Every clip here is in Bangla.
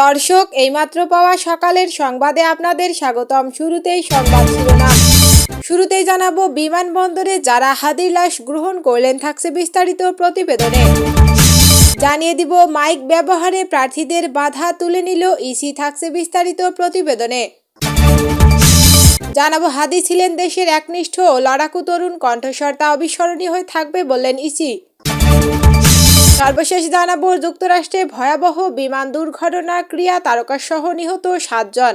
দর্শক, এইমাত্র পাওয়া সকালের সংবাদে আপনাদের স্বাগতম। শুরুতেই সংবাদ শিরোনাম। শুরুতেই জানাব, বিমানবন্দরে যারা হাদির লাশ গ্রহণ করলেন, থাকছে বিস্তারিত প্রতিবেদনে। জানিয়ে দিব, মাইক ব্যবহারে প্রার্থীদের বাধা তুলে নিল ইসি, থাকছে বিস্তারিত প্রতিবেদনে। জানাব, হাদি ছিলেন দেশের একনিষ্ঠ ও লড়াকু তরুণ কণ্ঠস্বর, তা অবিস্মরণীয় হয়ে থাকবে বললেন ইসি। সর্বশেষ জানাব যুক্তরাষ্ট্রে ভয়াবহ বিমান দুর্ঘটনা ক্রিয়া তারকাসহ নিহত সাতজন।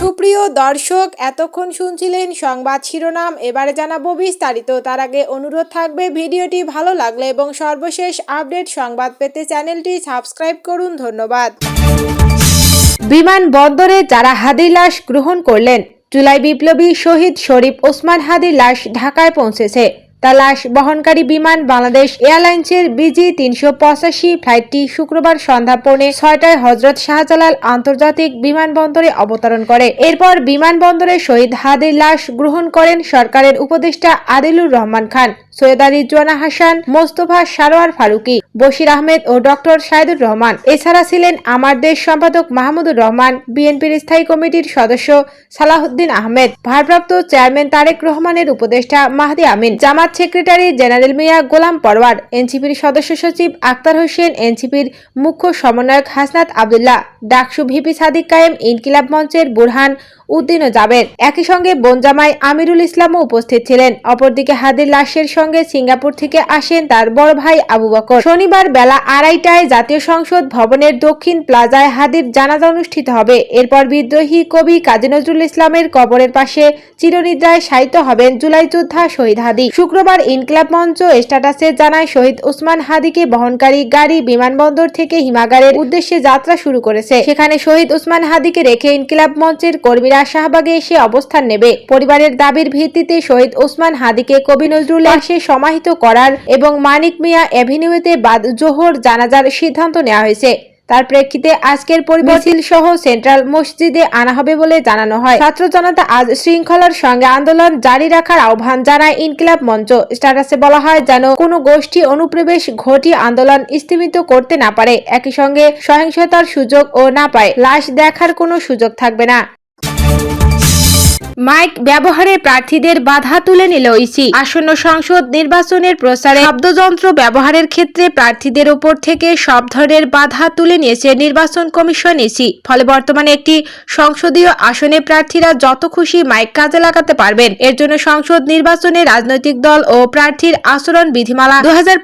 সুপ্রিয় দর্শক, এতক্ষণ শুনছিলেন সংবাদ শিরোনাম। এবারে জানাব বিস্তারিত। তার আগে অনুরোধ থাকবে, ভিডিওটি ভালো লাগলে এবং সর্বশেষ আপডেট সংবাদ পেতে চ্যানেলটি সাবস্ক্রাইব করুন। ধন্যবাদ। বিমানবন্দরে যারা হাদির লাশ গ্রহণ করলেন, জুলাই বিপ্লবী শহীদ শরীফ ওসমান হাদির লাশ ঢাকায় পৌঁছেছে। তার লাশ বহনকারী বিমান বাংলাদেশ এয়ারলাইন্সের বিজি তিনশো পঁচাশি ফ্লাইটটি শুক্রবার সন্ধ্যা পৌনে ছয়টায় হজরত শাহজালাল আন্তর্জাতিক বিমানবন্দরে অবতরণ করে। এরপর বিমানবন্দরে শহীদ হাদির লাশ গ্রহণ করেন সরকারের উপদেষ্টা আদিলুর রহমান খান, সৈয়দ আলী জোয়ানা হাসান, মোস্তফা সারোয়ার ফারুকি, বশির আহমেদ ও ডক্টর সাইদুর রহমান। এছাড়া ছিলেন আমার দেশ সম্পাদক মাহমুদুর রহমান, বিএনপির স্থায়ী কমিটির সদস্য সালাহুদ্দিন আহমেদ, ভারপ্রাপ্ত চেয়ারম্যান তারেক রহমানের উপদেষ্টা মাহদি আমিন, জামাত সেক্রেটারি জেনারেল মিয়া গোলাম পরওয়ার, এনসিপির সদস্য সচিব আক্তার হোসেন, এনসিপির মুখ্য সমন্বয়ক হাসনাত আবদুল্লাহ, ডাকসু ভিপি সাদিক কায়েম, ইনকিলাব মঞ্চের বুরহান উদ্দিন যাবেন। একই সঙ্গে বনজামাই আমিরুল ইসলামও উপস্থিত ছিলেন। অপরদিকে হাদির লাশের সঙ্গে সিঙ্গাপুর থেকে আসেন তার বড় ভাই আবু বকর। শনিবার বেলা আড়াইটায় জাতীয় সংসদ ভবনের দক্ষিণ প্লাজায় হাদির জানাজা অনুষ্ঠিত হবে। এরপর বিদ্রোহী কবি কাজী নজরুল ইসলামের কবরের পাশে চিরনিদ্রায় শায়িত হবেন জুলাই যোদ্ধা শহীদ হাদি। শুক্রবার ইনকিলাব মঞ্চ স্ট্যাটাসে জানায় শহীদ উসমান হাদিকে বহনকারী গাড়ি বিমানবন্দর থেকে হিমাগারের উদ্দেশ্যে যাত্রা শুরু করেছে। সেখানে শহীদ উসমান হাদিকে রেখে ইনকিলাব মঞ্চের কর্মীরা শাহবাগে এসে অবস্থান নেবে। পরিবারের দাবির ভিত্তিতে শহীদ ওসমান হাদিকে কবি নজরুল পাশে সমাহিত করার এবং মানিক মিয়া এভিনিউতে বাদ জোহর জানাজার সিদ্ধান্ত নেওয়া হয়েছে। তার প্রেক্ষিতে আজকের পরিবর্তিল সহ সেন্ট্রাল মসজিদে আনা হবে বলে জানানো হয়। ছাত্র জনতা আজ শৃঙ্খলার সঙ্গে আন্দোলন জারি রাখার আহ্বান জানায় ইনকিলাব মঞ্চ। স্ট্যাটাসে বলা হয়, যেন কোনো গোষ্ঠী অনুপ্রবেশ ঘটিয়ে আন্দোলন স্থিমিত করতে না পারে, একই সঙ্গে সহিংসতার সুযোগ ও না পায়। লাশ দেখার কোনো সুযোগ থাকবে না। মাইক ব্যবহারে প্রার্থীদের বাধা তুলে নিল ইসি। আসন্ন সংসদ নির্বাচনের প্রচারে শব্দযন্ত্র ব্যবহারের ক্ষেত্রে প্রার্থীদের ওপর থেকে সব ধরনের বাধা তুলে নিয়েছে নির্বাচন কমিশন ইসি। ফলে বর্তমানে একটি সংসদীয় আসনে প্রার্থীরা যত খুশি মাইক কাজে লাগাতে পারবেন। এর জন্য সংসদ নির্বাচনে রাজনৈতিক দল ও প্রার্থীর আচরণ বিধিমালা। দু হাজার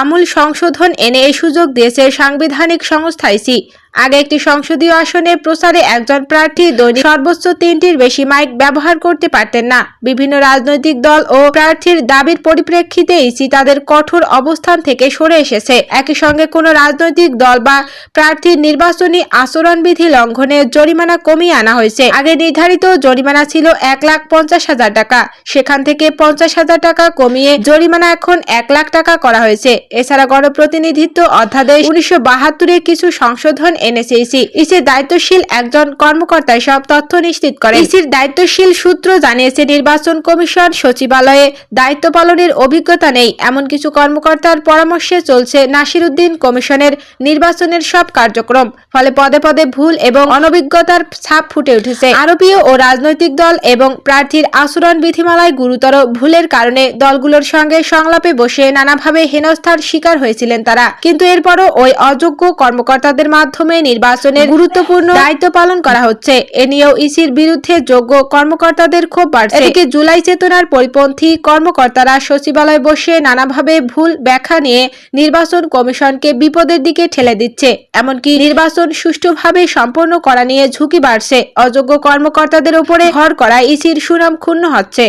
আমূল সংশোধন এনে এই সুযোগ দিয়েছে সাংবিধানিক সংস্থা ইসি। আগে একটি সংসদীয় আসনে প্রচারে একজন প্রার্থী দৈনিক সর্বোচ্চ তিনটির বেশি মাইক ব্যবহার করতে পারতেন না। বিভিন্ন রাজনৈতিক দল ও প্রার্থীর দাবির পরিপ্রেক্ষিতে ইসি তাদের কঠোর অবস্থান থেকে সরে এসেছে। একই সঙ্গে কোনো রাজনৈতিক দল বা প্রার্থীর নির্বাচনী আচরণবিধি লঙ্ঘনের জরিমানা কমিয়ে আনা হয়েছে। আগে নির্ধারিত জরিমানা ছিল এক লাখ পঞ্চাশ হাজার টাকা। সেখান থেকে পঞ্চাশ হাজার টাকা কমিয়ে জরিমানা এখন এক লাখ টাকা করা হয়েছে। এছাড়া গণপ্রতিনিধিত্ব অধ্যাদেশ উনিশশো বাহাত্তরের কিছু সংশোধন এনেছে ইসির দায়িত্বশীল একজন কর্মকর্তা সব তথ্য নিশ্চিত করে ইসির দায়িত্বশীল সূত্র জানিয়েছে, নির্বাচন কমিশন সচিবালয়ে দায়িত্ব পালনের অভিজ্ঞতা নেই। এমন কিছু কর্মকর্তার পরামর্শে চলছে নাসির উদ্দিন কমিশনের নির্বাচনের সব কার্যক্রম। ফলে পদে পদে ভুল এবং অনভিজ্ঞতার ছাপ ফুটে উঠেছে। আরবীয় ও রাজনৈতিক দল এবং প্রার্থীর আচরণ বিধিমালায় গুরুতর ভুলের কারণে দলগুলোর সঙ্গে সংলাপে বসে নানাভাবে হেনস্থার শিকার হয়েছিলেন তারা। কিন্তু এরপরও ওই অযোগ্য কর্মকর্তাদের মাধ্যমে নির্বাচনের গুরুত্বপূর্ণ দায়িত্ব পালন করা হচ্ছে। এ নিয়েও ইসির বিরুদ্ধে যোগ্য কর্মকর্তাদের ক্ষোভ বাড়ছে। এদিকে জুলাই চেতনার পরিপন্থী কর্মকর্তারা সচিবালয়ে বসে নানাভাবে ভুল ব্যাখ্যা নিয়ে নির্বাচন কমিশনকে বিপদের দিকে ঠেলে দিচ্ছে। এমনকি নির্বাচন সুষ্ঠুভাবে সম্পন্ন করা নিয়ে ঝুঁকি বাড়ছে। অযোগ্য কর্মকর্তাদের উপরে ভর করা ইসির সুনাম ক্ষুণ্ণ হচ্ছে।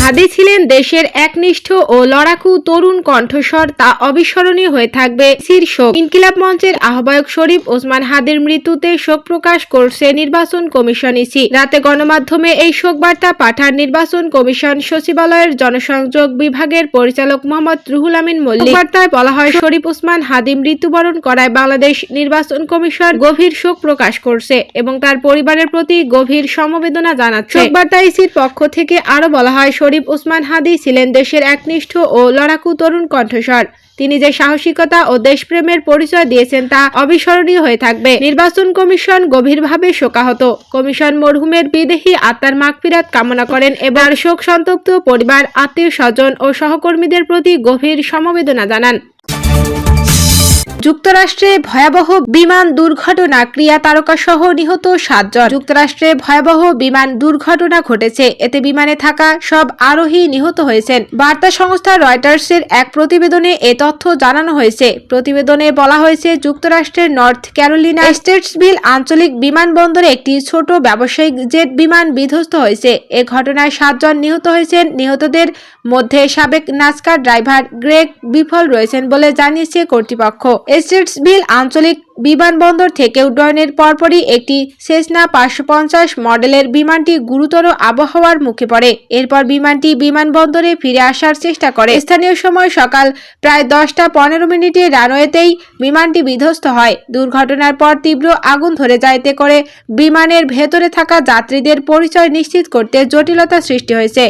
হাদি ছিলেন দেশের একনিষ্ঠ ও লড়াকু তরুণ কণ্ঠস্বর, তা অবিস্মরণীয় হয়ে থাকবে শীর্ষক ইনকিলাব মঞ্চের আহ্বায়ক শরীফ ওসমান হাদির মৃত্যুতে শোক প্রকাশ করছে নির্বাচন কমিশন ইসি। রাতে গণমাধ্যমে এই শোক বার্তা পাঠান নির্বাচন কমিশন সচিবালয়ের জনসংযোগ বিভাগের পরিচালক মোহাম্মদ রুহুল আমিন মল্লিক। বার্তায় বলা হয়, শরীফ ওসমান হাদি মৃত্যুবরণ করায় বাংলাদেশ নির্বাচন কমিশন গভীর শোক প্রকাশ করছে এবং তার পরিবারের প্রতি গভীর সমবেদনা জানাচ্ছে। শোক বার্তা ইসির পক্ষ থেকে আরও বলা হয় শরীফ ওসমান হাদি ছিলেন দেশের একনিষ্ঠ ও লড়াকু তরুণ কণ্ঠস্বর। তিনি যে সাহসিকতা ও দেশপ্রেমের পরিচয় দিয়েছেন তা অবিস্মরণীয় হয়ে থাকবে। নির্বাচন কমিশন গভীরভাবে শোকাহত। কমিশন মরহুমের বিদেহী আত্মার মাগফিরাত কামনা করেন এবং শোক সন্তপ্ত পরিবার, আত্মীয় স্বজন ও সহকর্মীদের প্রতি গভীর সমবেদনা জানান। যুক্তরাষ্ট্রে ভয়াবহ বিমান দুর্ঘটনা, ক্রিয়া তারকা সহ নিহত সাতজন। যুক্তরাষ্ট্রে ভয়াবহ বিমান দুর্ঘটনা ঘটেছে। এতে বিমানে থাকা সব আরোহী নিহত হয়েছেন। বার্তা সংস্থা রয়টার্সের এক প্রতিবেদনে এ তথ্য জানানো হয়েছে। প্রতিবেদনে বলা হয়েছে, যুক্তরাষ্ট্রের নর্থ ক্যারোলিনা স্টেটসভিল আঞ্চলিক বিমানবন্দরে একটি ছোট ব্যবসায়িক জেট বিমান বিধ্বস্ত হয়েছে। এ ঘটনায় সাতজন নিহত হয়েছেন। নিহতদের মধ্যে সাবেক নাস্কার ড্রাইভার গ্রেগ বিফল রয়েছেন বলে জানিয়েছে কর্তৃপক্ষ। এস্টেটসভিল আঞ্চলিক বিমানবন্দর থেকে উড্ডয়নের পরপরই একটি সেসনা পাঁচশো পঞ্চাশ মডেলের বিমানটি গুরুতর আবহাওয়ার মুখে পড়ে। এরপর বিমানটি বিমানবন্দরে ফিরে আসার চেষ্টা করে। স্থানীয় সময় সকাল প্রায় দশটা পনেরো মিনিটে রানওয়েতেই বিমানটি বিধ্বস্ত হয়। দুর্ঘটনার পর তীব্র আগুন ধরে যায়। এতে করে বিমানের ভেতরে থাকা যাত্রীদের পরিচয় নিশ্চিত করতে জটিলতা সৃষ্টি হয়েছে।